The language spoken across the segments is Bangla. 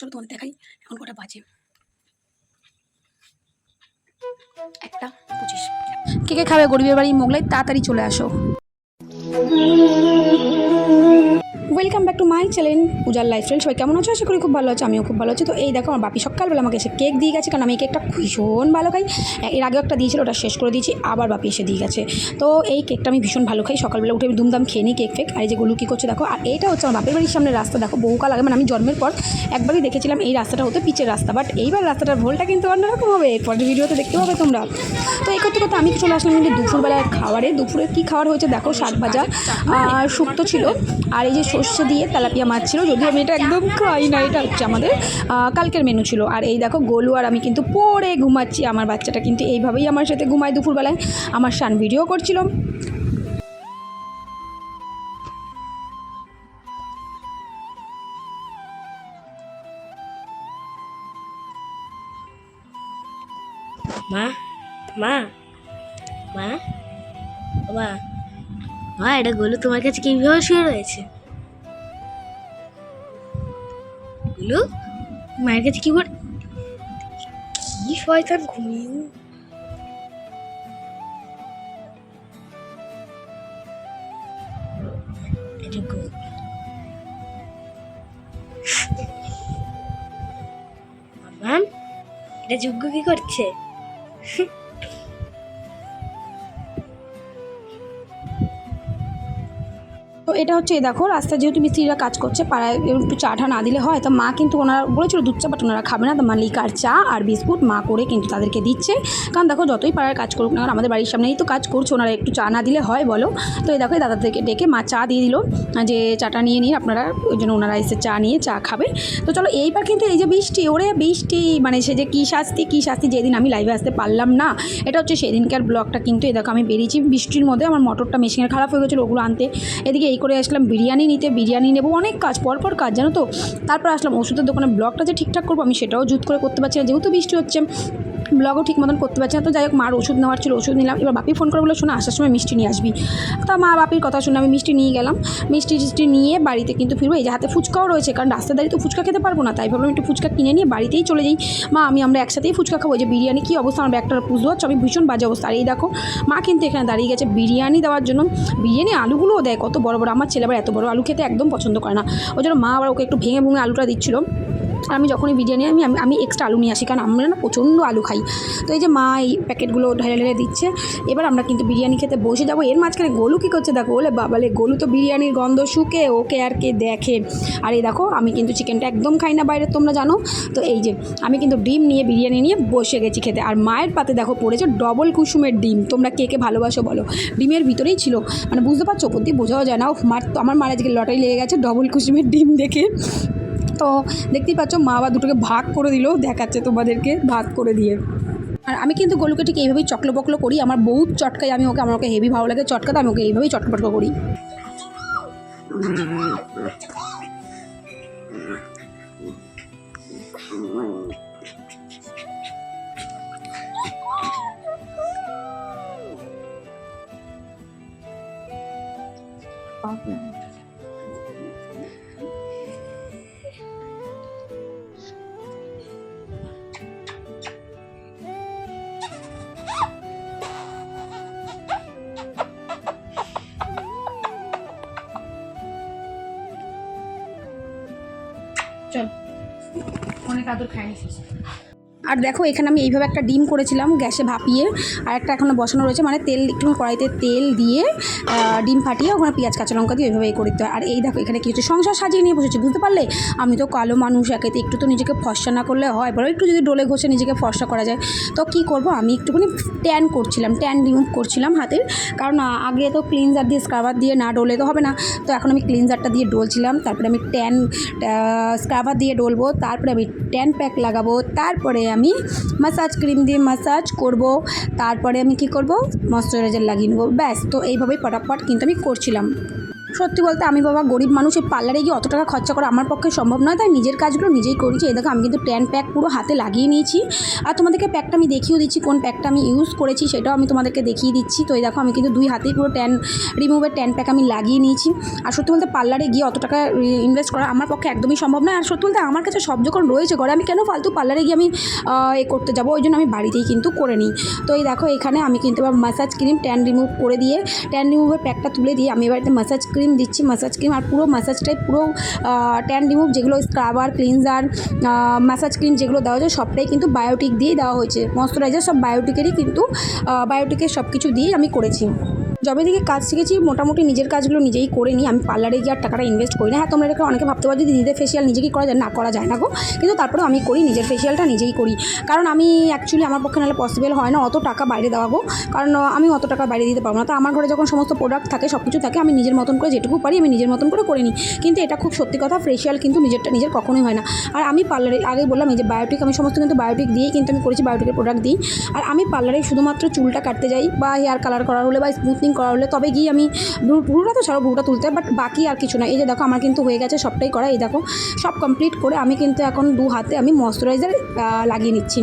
চলো তোমাদের দেখাই, এখন কটা বাজে। একটা পঁচিশ। কে কে খাবে গরিবের বাড়ি মোগলাই, তাড়াতাড়ি চলে আসো। Welcome back to my channel পূজার লাইফ লাইফস্টাইল সবাই কেমন আছো? আশা করি খুব ভালো আছে, আমিও খুব ভালো আছি। তো এই দেখো, আমার বাপি সকালবেলা আমাকে এসে কেক দিয়ে গেছে, কারণ আমি কেকটা ভীষণ ভালো খাই। এর আগেও একটা দিয়েছিল, ওটা শেষ করে দিয়েছি, আবার বাপি এসে দিয়ে গেছে। তো এই কেকটা আমি ভীষণ ভালো খাই। সকালবেলা উঠে আমি দুমদাম খেয়ে নিই কেক ফেক আর এই যে গুলু কী করছে দেখো, আর এটা হচ্ছে আমার বাপের বাড়ির সামনে রাস্তা। দেখো, বহুকাল আগে মানে আমি জন্মের পর একবারই দেখেছিলাম এই রাস্তাটা হতে পিচের রাস্তা। বাট এইবার রাস্তাটার ভোলটা কিন্তু অন্যরকম হবে। পরের ভিডিওতে দেখতে পাবে তোমরা। তো এই করতে করতে আমি চলে আসলাম কিন্তু দুপুরবেলার খাবারে। দুপুরে কী খাবার হয়েছে দেখো, শাক ভাজা শুক্তো ছিল। আর এই যে সর্ষে দিয়ে তেলাপিয়া মাছ ছিল। যদিও আমি এটা একদম খাই না এটা হচ্ছে আমাদের। কালকের মেনু ছিল। আর এই দেখো, গোলু আর আমি কিন্তু পরে ঘুমাচ্ছি। আমার বাচ্চাটা কিন্তু এইভাবেই আমার সাথে ঘুমায় দুপুরবেলায়। আমার শান ভিডিও করছিল। মা মা মা মা। মা, এটা গোলু তোমার কাছে কীভাবে শুয়ে রয়েছে? গোলু মায়ের কাছে কি করে কি শয়তান ঘুমিয়ে? এটা যজ্ঞ কি করছে? এটা হচ্ছে দেখো, রাস্তায় যেহেতু মিস্ত্রিরা কাজ করছে, পাড়ায় একটু চা চাটা না দিলে হয়, তো মা কিন্তু ওনারা বলেছিল দুধ চা বাট ওনারা খাবে না, তো মা লিকার চা আর বিস্কুট মা করে কিন্তু তাদেরকে দিচ্ছে। কারণ দেখো, যতই পাড়ার কাজ করুক না আমাদের বাড়ির সামনেই তো কাজ করছে, ওনারা একটু চা না দিলে হয়, বলো। তো এই দেখো, এই দাদা থেকে ডেকে মা চা দিয়ে দিল, যে চাটা নিয়ে নিন আপনারা, ওই জন্য ওনারা এসে চা নিয়ে চা খাবে। তো চলো, এইবার কিন্তু এই যে বৃষ্টি, ওরে বৃষ্টি মানে সে যে কী শাস্তি কী শাস্তি, যেদিন আমি লাইভে আসতে পারলাম না, এটা হচ্ছে সেদিনকার ব্লগটা কিন্তু, এই দেখো, আমি বেরিয়েছি বৃষ্টির মধ্যে, আমার মোটরটা মেশিনের খারাপ হয়ে গেছিল, ওগুলো আনতে। এদিকে এই করে আসলাম, বিরিয়ানি নিতে, বিরিয়ানি নেব, অনেক কাজ পরপর কাজ, জানো তো? তারপর আসলাম, ওষুধের দোকানে ব্লকটা যে ঠিকঠাক করব, আমি সেটাও জুত করে করতে পারছি না, যেহেতু বৃষ্টি হচ্ছে। ব্লগও ঠিক মতন করতে পারছি না। তো যাই হোক, মার ওষুধ নেওয়ার ছিল, ওষুধ নিলাম। এবার বাপি ফোন করে বলে শোনা, আসার সময় মিষ্টি নিয়ে আসবি। তা মা বাপির কথা শুনে আমি মিষ্টি নিয়ে গেলাম। মিষ্টি টিষ্টি নিয়ে বাড়িতে কিন্তু ফিরবো। এই যে হাতে ফুচকাও রয়েছে, কারণ রাস্তা দাঁড়িয়ে তো ফুচকা খেতে পারব না, তাই ভাবলাম একটু ফুচকা কিনে নিয়ে বাড়িতেই চলে যাই। মা, আমি আমরা একসাথেই ফুচকা খাব। যে বিরিয়ানি, কী অবস্থা? আমার ব্যাগটা বুঝতে পারছ আমি ভীষণ বাজে অবস্থা। আর এই দেখো, মা কিন্তু এখানে দাঁড়িয়ে গেছে বিরিয়ানি দেওয়ার জন্য। বিরিয়ানি আলুগুলোও দেয়, কত বড় বড়। আমার ছেলে আবার এত বড় আলু খেতে একদম পছন্দ করে না। ওই জন্য মা আবার ওকে একটু ভেঙে ভেঙে আলুটা দিচ্ছিল। আর আমি যখনই বিরিয়ানি আমি, আমি- এক্সট্রা আলু নিয়ে আসি, কারণ আমরা না প্রচণ্ড আলু খাই। তো এই যে মা এই প্যাকেটগুলো ঢেলে ঢেলে দিচ্ছে, এবার আমরা কিন্তু বিরিয়ানি খেতে বসে যাব। এর মাঝখানে গোলু কী করছে দেখো, বলে বাবালে গোলু তো বিরিয়ানির গন্ধ শুকে, ওকে আর কে দেখে। আর এই দেখো, আমি কিন্তু চিকেনটা একদম খাই না বাইরে, তোমরা জানো? তো এই যে, আমি কিন্তু ডিম নিয়ে বিরিয়ানি নিয়ে বসে গেছি খেতে। আর মায়ের পাতে দেখো পড়েছে ডবল কুসুমের ডিম। তোমরা কে কে ভালোবাসো বলো? ডিমের ভিতরেই ছিল। মানে বুঝতে পারছ? দিয়ে বোঝাও যায় না। ও মার তো, আমার মার আজকে লটারি লেগে গেছে ডবল কুসুমের ডিম দেখে। তো দেখতেই পাচ্ছ, মা বা দুটোকে ভাগ করে দিল, দেখাচ্ছে তোমাদেরকে, ভাগ করে দিয়ে। আর আমি কিন্তু গোলুকে ঠিক এইভাবেই চকলো বকলো করি, আমার বহুত চটকাই আমি ওকে, আমার ওকে হেভি ভালো লাগে, চটকাতে আমি ওকে এইভাবেই চটকা পটকা করি। চল অনেক আদর খাই আর দেখো, এখানে আমি এইভাবে একটা ডিম করেছিলাম গ্যাসে ভাপিয়ে, আর একটা এখনও বসানো রয়েছে মানে তেল, একটু কড়াইতে তেল দিয়ে ডিম ফাটিয়ে ওখানে পেঁয়াজ, কাঁচা লঙ্কা দিয়ে এইভাবে করে করতে হয়। আর এই দেখো, এখানে কিছু সংসার সাজিয়ে নিয়ে বসেছি, বুঝতে পারলে? আমি তো কালো মানুষ একেতে একটু তো নিজেকে ফর্সা না করলে হয় বলো একটু যদি ডোলে ঘষে নিজেকে ফর্সা করা যায়। তো কী করব, আমি একটুখানি ট্যান করছিলাম ট্যান রিমুভ করছিলাম হাতের, কারণ আগে তো ক্লিনজার দিয়ে স্ক্রাবার দিয়ে না ডোলে তো হবে না। তো এখন আমি ক্লিনজারটা দিয়ে ডলছিলাম, তারপরে আমি ট্যান স্ক্রাবার দিয়ে ডলবো, তারপরে আমি ট্যান প্যাক লাগাবো, তারপরে আমি মাসাজ ক্রিম দিয়ে মাসাজ করব। তারপরে আমি কি করব? ময়শ্চারাইজার লাগিয়ে নেব। ব্যাস, তো এইভাবেই ফটাফট কিন্তু আমি করছিলাম। সত্যি বলতে আমি বাবা গরিব মানুষ, এই পার্লারে গিয়ে অত টাকা খরচা করা আমার পক্ষে সম্ভব নয়। তাই নিজের কাজগুলো নিজেই করেছি। এই দেখো, আমি কিন্তু ট্যান প্যাক পুরো হাতে লাগিয়ে নিয়েছি। আর তোমাদেরকে প্যাকটা আমি দেখিয়েও দিচ্ছি, কোন প্যাকটা আমি ইউজ করেছি সেটাও আমি তোমাদেরকে দেখিয়ে দিচ্ছি। তো এই দেখো, আমি কিন্তু দুই হাতেই পুরো ট্যান রিমুভের ট্যান প্যাক আমি লাগিয়ে নিয়েছি। আর সত্যি বলতে পার্লারে গিয়ে অত টাকা ইনভেস্ট করা আমার পক্ষে একদমই সম্ভব নয়। আর সত্যি বলতে আমার কাছে সব যখন রয়েছে ঘরে, আমি কেন ফালতু পার্লারে গিয়ে আমি এ করতে যাব? ওই জন্য আমি বাড়িতেই কিন্তু করে নিই। তো এই দেখো, এখানে আমি কিন্তু এবার মাসাজ ক্রিম ট্যান রিমুভ করে দিয়ে ট্যান রিমুভের প্যাকটা তুলে দিয়ে আমি এবারে মাসাজ ক্রিম দিচ্ছি ম্যাসাজ ক্রিম আর পুরো ম্যাসাজটাই পুরো ট্যান রিমুভ যেগুলো স্ক্রাবার ক্লিনজার ম্যাসাজ ক্রিম যেগুলো দেওয়া হয়েছে, সবটাই কিন্তু বায়োটিক দিয়েই দেওয়া হয়েছে। ময়শ্চারাইজার সব বায়োটিকেরই কিন্তু বায়োটিকের সব কিছু দিয়েই আমি করেছি। যবে থেকে কাজ শিখেছি, মোটামুটি নিজের কাজগুলো নিজেই করে নিই। আমি পার্লারে গিয়ে আর টাকাটা ইনভেস্ট করি না। হ্যাঁ তোমরা এটাকে অনেকে ভাবতে পারো যদি নিজের ফেসিয়াল নিজে কি করা যায়? না, করা যায় না গো। কিন্তু তারপরেও আমি করি, নিজের ফেসিয়ালটা নিজেই করি। কারণ আমি অ্যাকচুয়ালি আমার পক্ষে নাহলে পসিবল হয় না অত টাকা বাইরে দেওয়া গো। কারণ আমি অত টাকা বাইরে দিতে পারব না। তো আমার ঘরে যখন সমস্ত প্রোডাক্ট থাকে সব কিছু থাকে, আমি নিজের মতন করে যেটুকু পারি, আমি নিজের মতন করে করে নিই। কিন্তু এটা খুব সত্যি কথা ফেসিয়াল কিন্তু নিজেরটা নিজের কখনোই হয় না। আর আমি পার্লারে আগে বললাম এই যে বায়োটিক আমি সমস্ত কিন্তু বায়োটিক দিয়েই কিন্তু আমি করেছি বায়োটিকের প্রোডাক্ট দিই। আর আমি পার্লারে শুধুমাত্র চুলটা কাটতে যাই, বা হেয়ার কালার করার হলে, বা স্মুথনিং করা হলে তবে গিয়ে আমি ভ্রু- ভ্রুটা তো ছাড়ো ভ্রুটা তুলতে বাট বাকি আর কিছু না। এই যে দেখো আমার কিন্তু হয়ে গেছে সবটাই করা। এই দেখো সব কমপ্লিট করে আমি কিন্তু এখন দু হাতে আমি ময়শ্চারাইজার লাগিয়ে নিচ্ছি।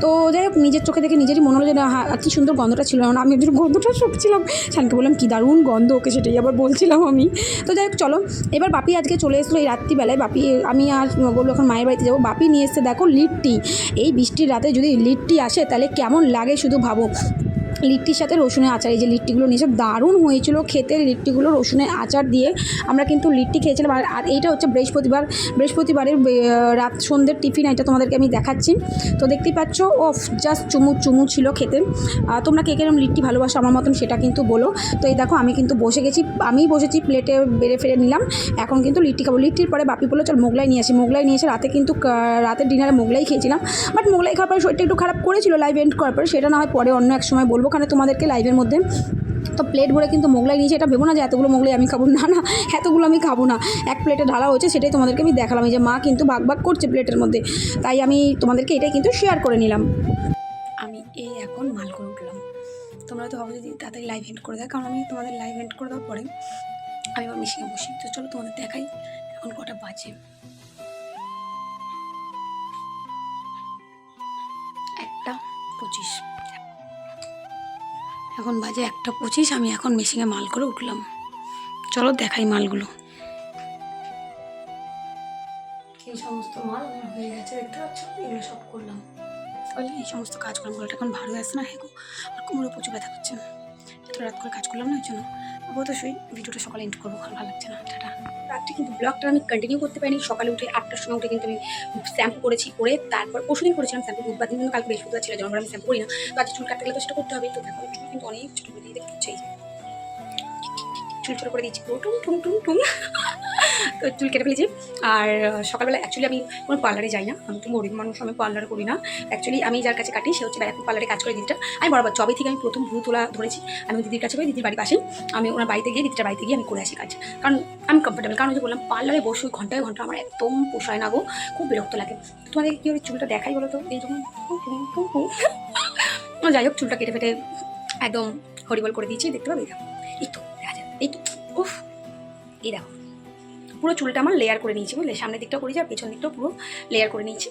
তো যাই হোক নিজের চোখে দেখে নিজেরই মনে হলো যে না, কী সুন্দর গন্ধটা ছিল। না আমি একজন গন্ধটা শুকছিলাম শানকে বললাম কী দারুণ গন্ধ ওকে সেটাই আবার বলছিলাম আমি। তো যাই হোক চলো। এবার বাপি আজকে চলে এসলো এই রাত্রিবেলায়। বাপি আমি আর বলল এখন মায়ের বাড়িতে যাব। বাপি নিয়ে এসছে দেখো লিট্টি। এই বৃষ্টির রাতে যদি লিট্টি আসে তাহলে কেমন লাগে শুধু ভাবো। লিট্টির সাথে রসুনের আচার। এই যে লিট্টিগুলো নিয়েছে, দারুণ হয়েছিল খেতে। লিট্টিগুলো রসুনের আচার দিয়ে আমরা কিন্তু লিট্টি খেয়েছিলাম। আর এইটা হচ্ছে বৃহস্পতিবার। বৃহস্পতিবারের রাত, সন্ধ্যের টিফিন এটা তোমাদেরকে আমি দেখাচ্ছি। তো দেখতেই পাচ্ছ ও জাস্ট চুমু চুমু ছিল খেতে। তোমরা কে কেরম লিট্টি ভালোবাসো আমার মতন সেটা কিন্তু বলো। তো এই দেখো, আমি কিন্তু বসে গেছি। আমিই বসেছি, প্লেটে বেড়ে ফেড়ে নিলাম। এখন কিন্তু লিট্টি খাব। লিট্টির পরে বাপি বলল, চল মোগলাই নিয়ে আসি। মোগলাই নিয়ে এসে রাতে কিন্তু রাতের ডিনারে মোগলাই খেয়েছিলাম। বাট মোগলাই খাওয়ার পরে শরীরটা একটু খারাপ করেছিল লাইভ এন্ড করার পরে। সেটা না হয় পরে অন্য এক সময় বলব। কারণ তোমাদেরকে লাইভের মধ্যে। তো প্লেট ভরে কিন্তু মোগলাই নিয়েছে। এটা ভেবো না যে এতগুলো মোগলাই আমি খাব। না না, এতগুলো আমি খাব না। এক প্লেটে ঢালা হয়েছে, সেটাই তোমাদেরকে আমি দেখালাম। এই যে মা কিন্তু ভাগ ভাগ করছে প্লেটের মধ্যে। তাই আমি তোমাদেরকে এটাই কিন্তু শেয়ার করে নিলাম। আমি এই এখন মাল করে উঠলাম। তোমরা তো ভাবো যদি তাড়াতাড়ি লাইভ এন্ড করে দেয় কারণ আমি তোমাদের লাইভ এন্ড করে দেওয়ার পরে আমি আমার মেশিনে বসি। তো চলো তোমাদের দেখাই এখন কটা বাজে। এখন বাজে একটা পঁচিশ আমি এখন মেশিনে মাল করে উঠলাম। চলো দেখাই মালগুলো। এই সমস্ত মাল আমার হয়ে গেছে দেখতে পাচ্ছ? এগুলো সব করলাম। বলে এই সমস্ত কাজ করলাম গলাটা এখন ভালো আসছে না হেগো আর কোমরে প্রচুর ব্যথা করছে। এত রাত করে কাজ করলাম না ওই জন্য। অবশ্যই ভিডিওটা সকালে এন্ড করব ভালো লাগছে না। টাটা। রাত্রে কিন্তু, ব্লগটা আমি কন্টিনিউ করতে পারিনি। সকালে উঠে আটটার সময় উঠে কিন্তু আমি শ্যাম্পু করেছি করে তারপর পরশুদিন করেছিলাম শ্যাম্পু বুধবার দিন কালকে বৃহস্পতিবার ছিল, যখন আমি শ্যাম্পু করি না। তো আজকে চুল কাটতে গেলে তো সেটা করতে হবে। তো দেখো চুল কিন্তু অনেক ছোটো করে দিয়ে দেখতে চুল ছোটো করে দিচ্ছি টুম টুম টুম টুং চুল কেটে ফেলেছি। আর সকালবেলা অ্যাকচুয়ালি আমি কোনো পার্লারে যাই না। আমি তো গরিব মানুষ, আমি পার্লার করি না। অ্যাকচুয়ালি আমি যার কাছে কাটি, সে হচ্ছে ব্যারাকপুর পার্লারে কাজ করে দিদিটা। আমি বরাবর জবে থেকে আমি প্রথম ভ্রু তোলা ধরেছি। আমি দিদির কাছে করি দিদির বাড়ি পাশেই আমি ওনার বাড়িতে গিয়ে, দিদিটার বাড়িতে গিয়ে আমি করে আসি কাজ। কারণ আমি কমফর্টেবল কারণ যে বললাম পার্লারে বসে ঘন্টায় ঘণ্টা আমার একদম পোষায় না গো। খুব বিরক্ত লাগে। তোমাদের কি ওই চুলটা দেখাই বলো তো? এই ও যাই হোক, চুলটা কেটে ফেটে একদম হরিবল করে দিয়েছি। দেখতে পাবে? এই তো এই তো, উফ, এই দেখো। পুরো চুলটা আমার লেয়ার করে নিয়েছি বুঝলে? সামনের দিকটাও করেছি আর পেছন দিকটাও পুরো লেয়ার করে নিয়েছি।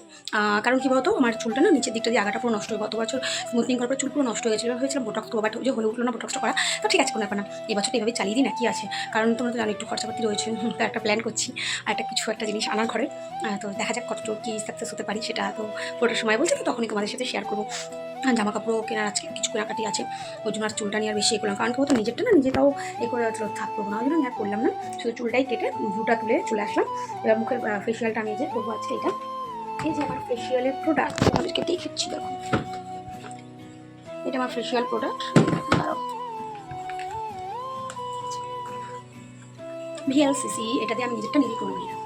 কারণ কী বলতো? আমার চুলটা না নিচের দিকটা দিয়ে আগাটা পুরো নষ্ট হয়ে গত বছর স্মুথনিং করার পর চুল পুরো নষ্ট হয়ে গেছিল। হয়েছিল বোটক্স তো বাট যে হলে উঠল না বোটক্সটা করা, তো ঠিক আছে, কোনো ব্যাপার না। এবছর তো এভাবে চালিয়ে দিই না, কি আছে? কারণ তোমরা তো জানো, একটু খরচাপাতি রয়েছে। তো একটা প্ল্যান করছি। আর একটা কিছু একটা জিনিস আনার ঘরে। তো দেখা যাক কত কি সাকসেস হতে পারি সেটা তো ফটোর সময় বলছে, তো তখনই তোমাদের সাথে শেয়ার করব। জামা কাপড়ও কেনার আজকে কিছু কেনাকাটি আছে, ওই জন্য আর চুলটা নিয়ে আর বেশি এ করলাম কারণ কি বলতো, নিজেরটা না নিজেটাও এ করে থাকব না, ওই জন্য আর করলাম না। শুধু চুলটাই কেটে ভ্রুটা তুলে চলে আসলাম। এবার মুখের ফেসিয়ালটা আমি যে করব আজকে এটা। এই যে আমার ফেসিয়ালের প্রোডাক্ট আমাদেরকে দেখাচ্ছি, দেখো। এটা আমার ফেসিয়াল প্রোডাক্ট ভিএলসিসি এটা দিয়ে আমি নিজেরটা নিজে করে নিলাম।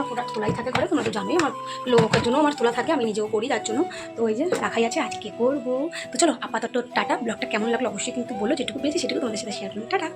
আমার প্রোডাক্ট তোলাই থাকে ঘরে, তোমরা তো জানোই আমার লোকের জন্য আমার তোলা থাকে, আমি নিজেও করি তার জন্য। তো ওই যে রাখাই আছে, আজকে করব। তো চলো, আপাতত টাটা। ব্লগটা কেমন লাগল অবশ্যই কিন্তু বলো, যেটুকু পেয়েছি সেটুকু তোমাদের সাথে শেয়ার করব টাটা।